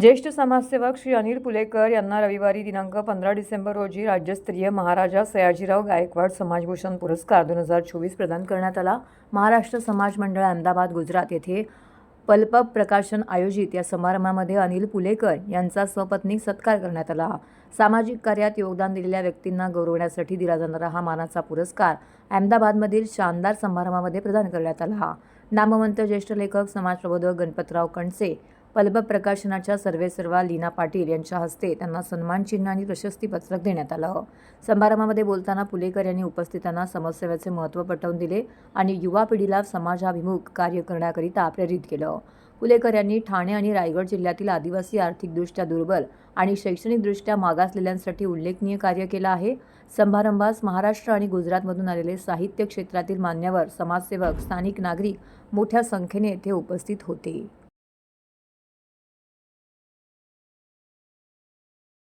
ज्येष्ठ समाजसेवक श्री अनिल पुलेकर यांना रविवारी दिनांक पंधरा डिसेंबर रोजी राज्यस्तरीय महाराजा सयाजीराव गायकवाड समाजभूषण पुरस्कार दोन हजार चोवीस प्रदान करण्यात आला. महाराष्ट्र समाज मंडळ अहमदाबाद गुजरात येथे पल्पब प्रकाशन आयोजित या समारंभामध्ये अनिल पुलेकर यांचा स्वपत्नीक सत्कार करण्यात आला. सामाजिक कार्यात योगदान दिलेल्या व्यक्तींना गौरवण्यासाठी दिला जाणारा हा मानाचा पुरस्कार अहमदाबादमधील शानदार समारंभामध्ये प्रदान करण्यात आला. नामवंत ज्येष्ठ लेखक समाजप्रबोधक गणपतराव कणसे पल्बब प्रकाशनाच्या सर्वेसर्वा लीना पाटील यांच्या हस्ते त्यांना सन्मान चिन्ह आणि प्रशस्तीपत्रक देण्यात आलं. समारंभामध्ये बोलताना पुलेकर यांनी उपस्थितांना समाजसेवेचे महत्त्व पटवून दिले आणि युवा पिढीला समाजाभिमुख कार्य करण्याकरिता प्रेरित केलं. पुलेकर यांनी ठाणे आणि रायगड जिल्ह्यातील आदिवासी आर्थिकदृष्ट्या दुर्बल आणि शैक्षणिकदृष्ट्या मागासलेल्यांसाठी उल्लेखनीय कार्य केलं आहे. समारंभास महाराष्ट्र आणि गुजरातमधून आलेले साहित्य क्षेत्रातील मान्यवर समाजसेवक स्थानिक नागरिक मोठ्या संख्येने येथे उपस्थित होते.